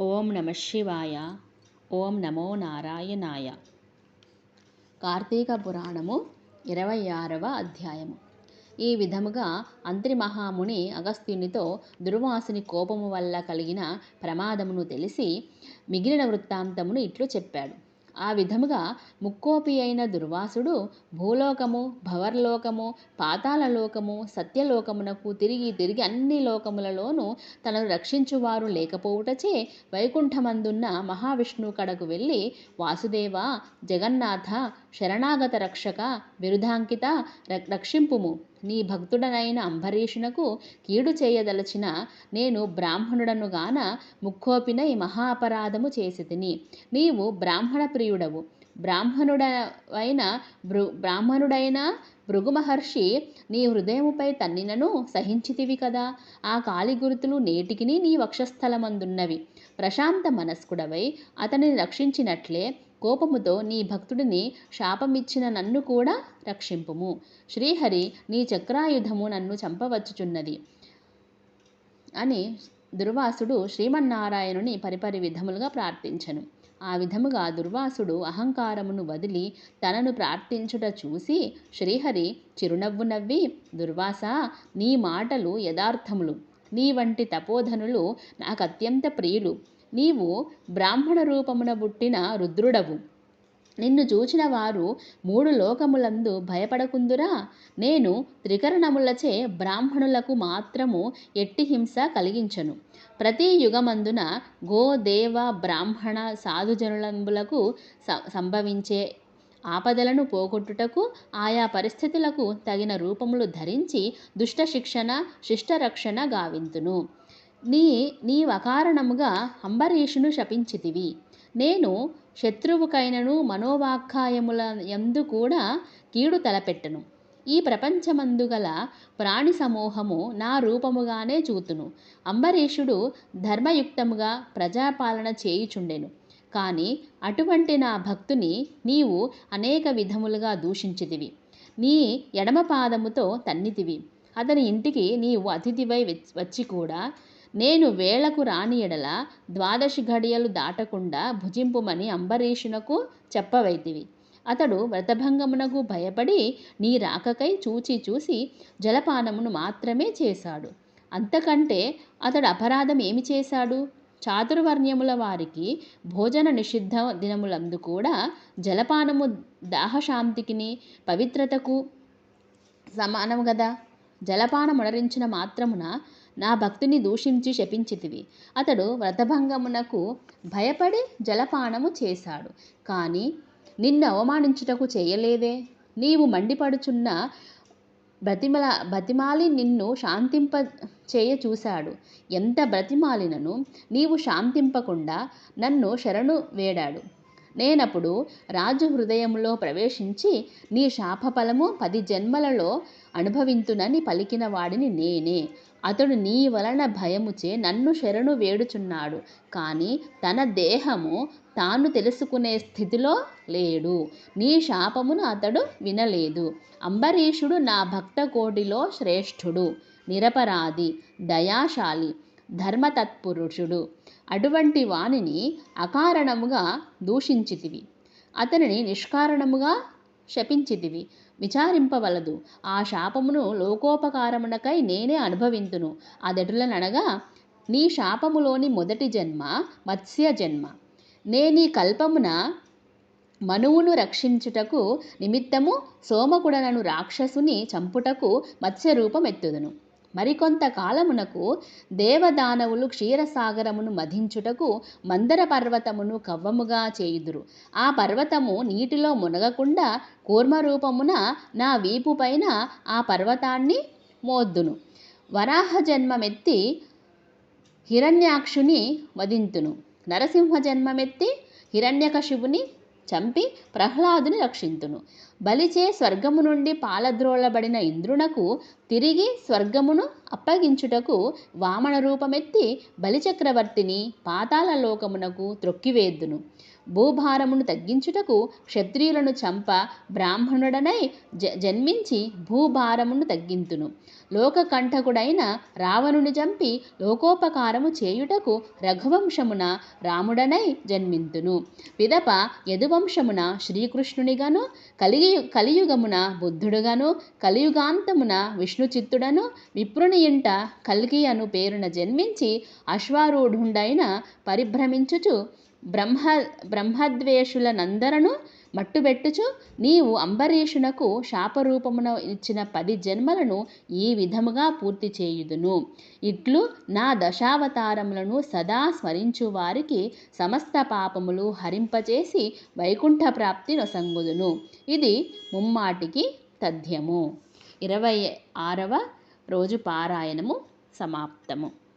ఓం నమ శివాయ ఓం నమో నారాయణాయ. కార్తీక పురాణము ఇరవై ఆరవ అధ్యాయము. ఈ విధముగా అంత్రి మహాముని అగస్త్యునితో దుర్వాసుని కోపము వల్ల కలిగిన ప్రమాదమును తెలిసి మిగిలిన వృత్తాంతమును ఇట్లు చెప్పాడు. ఆ విధముగా ముక్కోపి అయిన దుర్వాసుడు భూలోకము భవర్లోకము పాతాళలోకము సత్యలోకమునకు తిరిగి తిరిగి అన్ని లోకములలోనూ తనను రక్షించువారు లేకపోవుటచే వైకుంఠమందున్న మహావిష్ణువు కడకు వెళ్ళి వాసుదేవ జగన్నాథ శరణాగత రక్షక బిరుదాంకిత రక్షింపుము. నీ భక్తుడనైన అంబరీషునకు కీడు చేయదలచిన నేను బ్రాహ్మణుడను గాన ముక్కోపినై మహాపరాధము చేసితిని. నీవు బ్రాహ్మణ ప్రియుడవు. బ్రాహ్మణుడైన భృ బ్రాహ్మణుడైన భృగు మహర్షి నీ హృదయముపై తన్నినను సహించితివి కదా. ఆ కాలి గుర్తులు నేటికిని నీ వక్షస్థలమందున్నవి. ప్రశాంత మనస్కుడవై అతనిని రక్షించినట్లే కోపముతో నీ భక్తుడిని శాపమిచ్చిన నన్ను కూడా రక్షింపుము. శ్రీహరి నీ చక్రాయుధము నన్ను చంపవచ్చుచున్నది. అని దుర్వాసుడు శ్రీమన్నారాయణుని పరిపరి విధములుగా ప్రార్థించను. ఆ విధముగా దుర్వాసుడు అహంకారమును వదిలి తనను ప్రార్థించుట చూసి శ్రీహరి చిరునవ్వు నవ్వి దుర్వాస నీ మాటలు యథార్థములు. నీ వంటి తపోధనులు నాకు అత్యంత ప్రియులు. నీవు బ్రాహ్మణ రూపమున పుట్టిన రుద్రుడవు. నిన్ను చూచిన వారు మూడు లోకములందు భయపడకుందురా. నేను త్రికరణములచే బ్రాహ్మణులకు మాత్రము ఎట్టి హింస కలిగించను. ప్రతి యుగమందున గో దేవ బ్రాహ్మణ సాధుజనులంబులకు సంభవించే ఆపదలను పోగొట్టుటకు ఆయా పరిస్థితులకు తగిన రూపములు ధరించి దుష్ట శిక్షణ శిష్టరక్షణ గావింతును. నీ నీవకారణముగా అంబరీషును శపించితివి. నేను శత్రువుకైనను మనోవాక్కాయముల యందు కూడా కీడు తలపెట్టను. ఈ ప్రపంచమందు గల ప్రాణి సమూహము నా రూపముగానే చూతును. అంబరీషుడు ధర్మయుక్తముగా ప్రజాపాలన చేయుచుండెను. కానీ అటువంటి నా భక్తుని నీవు అనేక విధములుగా దూషించితివి. నీ ఎడమ పాదముతో తన్నితివి. అతని ఇంటికి నీవు అతిథివై వచ్చి కూడా నేను వేళకు రాని ఎడల ద్వాదశి ఘడియలు దాటకుండా భుజింపుమని అంబరీషునకు చెప్పవైతివి. అతడు వ్రతభంగమునకు భయపడి నీ రాకకై చూచి చూసి జలపానమును మాత్రమే చేశాడు. అంతకంటే అతడు అపరాధం ఏమి చేశాడు? చాతుర్వర్ణ్యముల వారికి భోజన నిషిద్ధ దినములందు కూడా జలపానము దాహశాంతికిని పవిత్రతకు సమానం కదా జలపానమునరించిన మాత్రమున నా భక్తిని దూషించి శపించితివి. అతడు వ్రతభంగమునకు భయపడి జలపానము చేశాడు. కానీ నిన్ను అవమానించుటకు చేయలేదే? నీవు మండిపడుచున్న బ్రతిమల బ్రతిమాలి నిన్ను శాంతింప చేయ చూశాడు. ఎంత బ్రతిమాలినను నీవు శాంతింపకుండా నన్ను శరణు వేడాడు. నేనప్పుడు రాజు హృదయంలో ప్రవేశించి నీ శాపఫలము పది జన్మలలో అనుభవింతునని పలికిన వాడిని నేనే. అతడు నీ వలన భయముచే నన్ను శరణు వేడుచున్నాడు. కానీ తన దేహము తాను తెలుసుకునే స్థితిలో లేడు. నీ శాపమును అతడు వినలేదు. అంబరీషుడు నా భక్త కోటిలో శ్రేష్ఠుడు. నిరపరాధి దయాశాలి ధర్మతత్పురుషుడు. అటువంటి వానిని అకారణముగా దూషించితివి. అతనిని నిష్కారణముగా శపించితివి. విచారింపవలదు. ఆ శాపమును లోకోపకారమునకై నేనే అనుభవింతును. అదెటులనగా నీ శాపములోని మొదటి జన్మ మత్స్య జన్మ. నేనీ కల్పమున మనువును రక్షించుటకు నిమిత్తము సోమకుడనను రాక్షసుని చంపుటకు మత్స్యరూపం మరికొంతకాలమునకు దేవదానవులు క్షీరసాగరమును మధించుటకు మందర పర్వతమును కవ్వముగా చేయుదురు. ఆ పర్వతము నీటిలో మునగకుండా కూర్మరూపమున నా వీపు పైన ఆ పర్వతాన్ని మోద్దును. వరాహ జన్మమెత్తి హిరణ్యాక్షుని వధింతును. నరసింహ జన్మమెత్తి హిరణ్యకశివుని చంపి ప్రహ్లాదుని రక్షింతును. బలిచే స్వర్గము నుండి పాలద్రోళబడిన ఇంద్రునకు తిరిగి స్వర్గమును అప్పగించుటకు వామన రూపమెత్తి బలిచక్రవర్తిని పాతాళ లోకమునకు త్రొక్కివేద్దును. భూభారమును తగ్గించుటకు క్షత్రియులను చంప బ్రాహ్మణుడనై జ జన్మించి భూభారమును తగ్గింతును. లోకకంఠకుడైన రావణుని చంపి లోకోపకారము చేయుటకు రఘువంశమున రాముడనై జన్మింతును. పిదప యదువంశమున శ్రీకృష్ణునిగాను కలియు కలియుగమున బుద్ధుడుగాను కలియుగాంతమున విష్ణుచిత్తుడను విప్రుని ఇంట కల్కి అను పేరున జన్మించి అశ్వారూఢుండైన పరిభ్రమించుచు బ్రహ్మ బ్రహ్మద్వేషులనందరను మట్టుబెట్టుచు నీవు అంబరీషునకు శాపరూపమున ఇచ్చిన పది జన్మలను ఈ విధముగా పూర్తి చేయుదును. ఇట్లు నా దశావతారములను సదా స్మరించు వారికి సమస్త పాపములు హరింపచేసి వైకుంఠ ప్రాప్తి నొసంగుదును ఇది ముమ్మాటికి తథ్యము. ఇరవై ఆరవ రోజు పారాయణము సమాప్తము.